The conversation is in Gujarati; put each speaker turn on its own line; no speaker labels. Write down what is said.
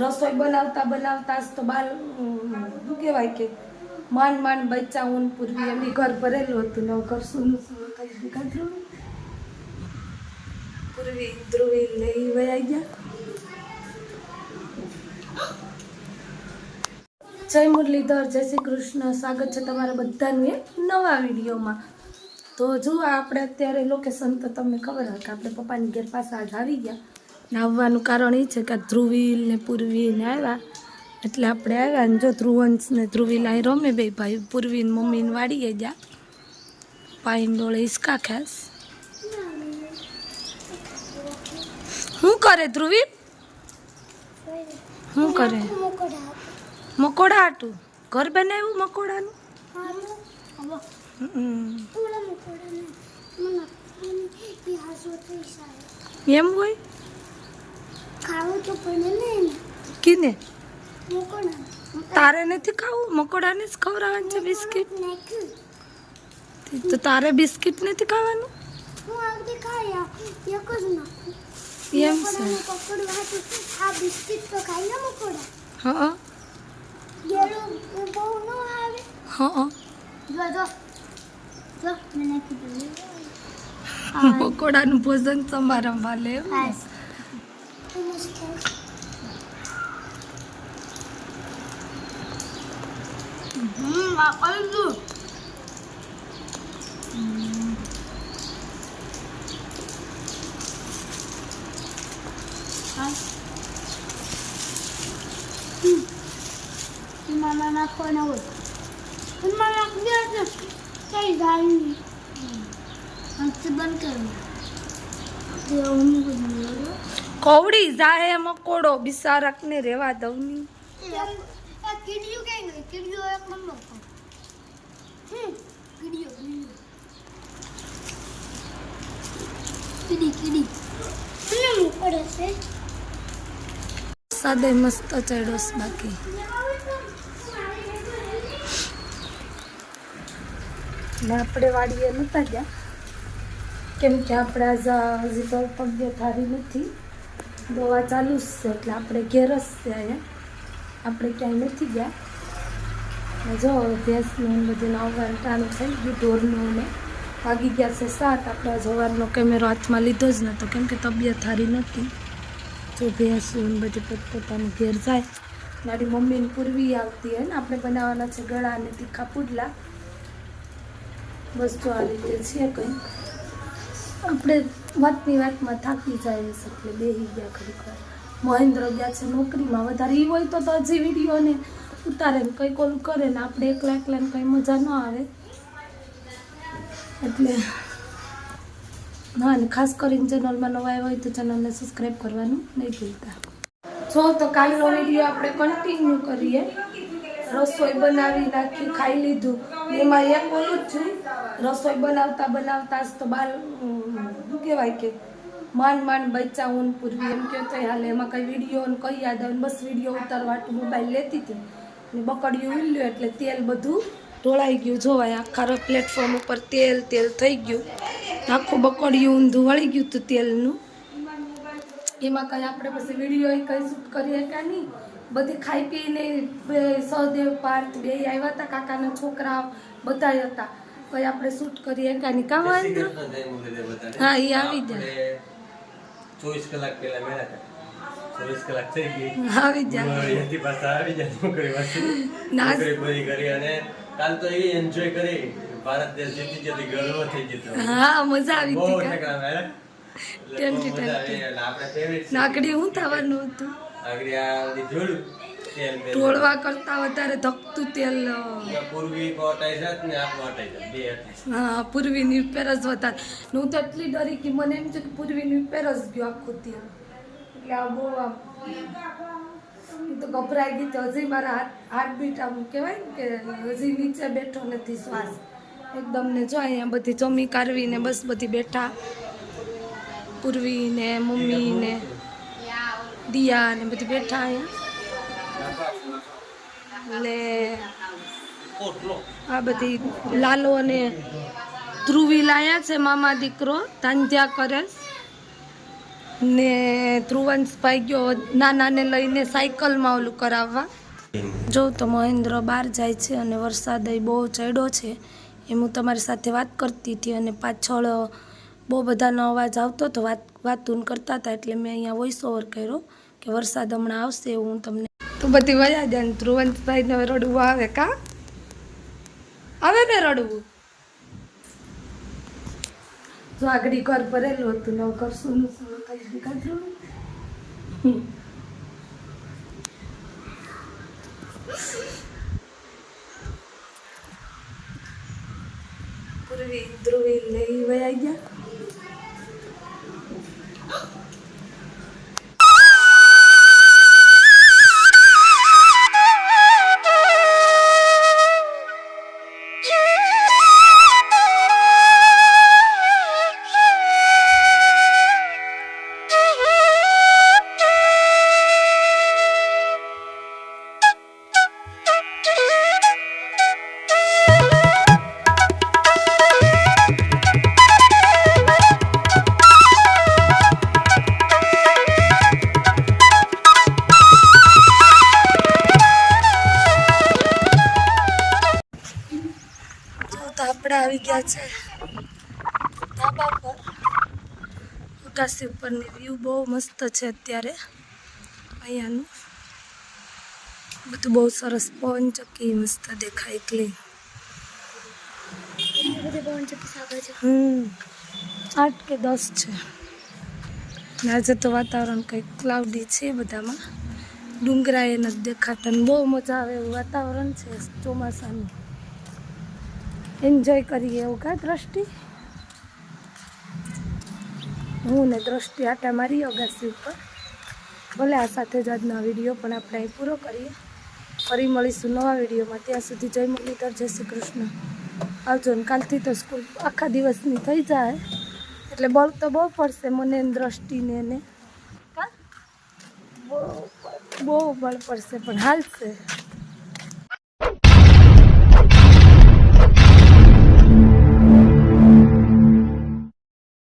રસોઈ બનાવતા બનાવતા જ તો બાલ શું કહેવાય કે માંડ માંડ બચ્ચા ઊન પૂરવી એમની ઘર ભરેલું હતું ને ઘર સૂનું સૂનું થઈ ધ્રુવી લઈ વયા ગયા. જય મુરલીધર, જય શ્રી કૃષ્ણ. સ્વાગત છે તમારા બધાનું એક નવા વિડીયોમાં. તો જો આપણે અત્યારે લોકેશન તો તમને ખબર હોય કે આપણે પપ્પાની ઘેર પાસે આજ આવી ગયા. આવવાનું કારણ એ છે કે ધ્રુવીલ ને પૂર્વી ને આવ્યા. એટલે આપણે આવ્યા ને જો ધ્રુવંશ ને ધ્રુવીલ અહીં રમે બે ભાઈ. પૂર્વી ને મમ્મીને વાળીએ ગયા પાઈન ડોળે હિસકા ખેસ. શું કરે ધ્રુવી શું કરે? મકોડા હાટું ઘર બનાવ્યું મકોડાનું? એમ હોય? કીને? તારે નથી ખાવું? મકોડાને જ ખવડાવવાનું છે બિસ્કિટ? તો તારે બિસ્કિટ નથી ખાવાનું? એમ છે. હા હા. મકોડાનું ભોજન સમારંભ લે
ખાસ તું મસ્ત ખાસ હમ આ કઈ મામા નાખવાના હોય મામા નાખી દે છે કઈ જાય નહીં બંધ કરવું તે હું બધું
કવડી જાય મકોડો બિસારક ને રેવા દઉં ની
કેટલું કઈ કીડીયું એક નંબર હમ કીડીયું કીડીયું કીડી કીડી. કેમ પડે છે.
સાદે મસ્ત ચડોસ છે બાકી આપણે વાડીએ નહોતા ગયા. કેમ કે આપણે આજ હજી તો પગે થારી નથી. દવા ચાલુ જ છે, એટલે આપણે ઘેર જ છે અહીંયા. આપણે ક્યાંય નથી ગયા. જો ભેંસનું બધું આવવાનું ટાણું થઈ ગયું, ઢોરનું ને વાગી ગયા છે સાત. આપણે જવારનો કેમેરો હાથમાં લીધો જ નહોતો કેમ કે તબિયત સારી નથી જો ભેંસું ને બધું પોતપોતાનું ઘેર જાય. મારી મમ્મીને પૂર્વી આવતી હોય ને, આપણે બનાવવાના છે ગળા અને તીખા પુડલા. બસ જો આ રીતે છે કંઈ. આપણે વાતની વાતમાં થાકી જાય છે, એટલે બેસી ગયા ખરેખર મહેન્દ્ર ગયા છે નોકરીમાં, વધારે એ હોય તો તો હજી વિડીયોને ઉતારે ને કંઈ કોલ કરે ને આપણે એકલા એકલાને કંઈ મજા ન આવે. એટલે હા ને ખાસ કરીને ચેનલમાં નવા હોય તો ચેનલને સબસ્ક્રાઈબ કરવાનું નહીં ભૂલતા. જો તો કાલનો વીડિયો આપણે કન્ટિન્યુ કરીએ. રસોઈ બનાવી નાખી ખાઈ લીધું. એમાં એક ઓલું જ છું રસોઈ બનાવતા બનાવતા જ તો અમ, શું કહેવાય કે માંડ માંડ બચ્ચા ઊન પૂરવી એમ કહો તો હાલે. એમાં કંઈ વીડિયો ને કઈ યાદ આવે બસ વીડિયો ઉતારવા મોબાઈલ લેતી હતી. ને બકડિયું ઉલ્યું એટલે તેલ બધું ઢોળાઈ ગયું. જોવાય આખા પ્લેટફોર્મ ઉપર તેલ તેલ થઈ ગયું. આખું બકડિયું ઊંધું વળી ગયું હતું તેલનું. એમાં કંઈ આપણે પછી વીડિયો કંઈ શૂટ કરીએ કે નહીં. બધી ખાઈ પીને સહદેવ પાર્થ બે આવ્યા હતા કાકાના છોકરા બધા હતા. કંઈ આપણે શૂટ કરીએ કે નહીં કામ હા એ આવી જાય
ચોવીસ કલાક પહેલા મેળા હતા. ચોવીસ કલાક થઈ ગઈ.
આવી જાય.
અહીંયાથી પાછા આવી જાય નોકરી પાછી. નોકરી પૂરી કરી અને કાલ તો એ એન્જોય કરી. ભારત દેશ જીતી જતી ગર્વ થઈ જતો
હા મજા આવી
બહુ
હતી કા
ઠેકાણા મેળા એટલે બહુ મજા આવી. એટલે આપણે favorite છે.
નાકડી હું થવાનું હતું?
આગળ આ બધી જોડું તેલ બેલ.
ઢોળવા કરતા વધારે ધકતું તેલ
પૂર્વી
હા પૂર્વીની ઉપર જ વધારે. ને હું તો એટલી ડરી કે મને એમ છે કે પૂર્વીની ઉપર જ ગયો આખું તેલ. એટલે આ બહુ આમ તો ગભરાઈ ગઈ તો હજી મારા હાથ હાર્ટબીટ આમ કહેવાય ને કે હજી નીચે બેઠો નથી શ્વાસ. એકદમ ને જો અહીંયા બધી જમી કાઢવી ને બસ બધી બેઠા. પૂર્વી ને મમ્મી ને દિયા ને બધી બેઠા અહીંયા. ને આ બધી લાલો અને ધ્રુવી લાયા છે મામા દીકરો ધંધ્યા કરે છે. ને ધ્રુવંશભાઈ ગયો. નાનાને લઈને સાયકલમાં ઓલું કરાવવા. જો તો મહેન્દ્ર બહાર જાય છે અને વરસાદ બહુ ચડ્યો છે. એ હું તમારી સાથે વાત કરતી હતી અને પાછળ બહુ બધાનો અવાજ આવતો હતો, વાત વાતું કરતા હતા એટલે મેં અહીંયા વોઇસ ઓવર કર્યો કે વરસાદ હમણાં આવશે હું તમને તો બધી વયા જાય ને ધ્રુવંશભાઈને રડવું આવે કા? આવે ને રડવું? જો આગળ ઘર ભરેલું હતું ને ઘર સુનું સુનું થઈ દેખાતું પૂર્વી ધ્રુવી લઈ વયા ગયા. આપણે આવી ગયા છે. ધાબા પર અગાસી ઉપરની વ્યૂ બહુ મસ્ત છે અત્યારે. અહીંયાનું બધું બહુ સરસ પવન ચક્કી મસ્ત દેખાય ક્લીન હમ આઠ કે દસ છે. આજે તો વાતાવરણ કંઈક ક્લાઉડી છે બધામાં. ડુંગરા એ નથી દેખાતા બહુ મજા આવે એવું વાતાવરણ છે ચોમાસાનું. એન્જોય કરીએ એવું કા, દ્રષ્ટિ? હું ને દ્રષ્ટિ આટા મારી અગાસી ઉપર. ભલે આ સાથે જ આજનો વીડિયો પણ આપણે અહીં પૂરો કરીએ. ફરી મળીશું નવા વિડીયોમાં. ત્યાં સુધી જય મુરલીધર, જય શ્રી કૃષ્ણ. આવજો ને કાલથી તો સ્કૂલ આખા દિવસની થઈ જાય. એટલે બળ તો બહુ પડશે મને દ્રષ્ટિને ને. બહુ બળ પડશે, પણ હાલશે.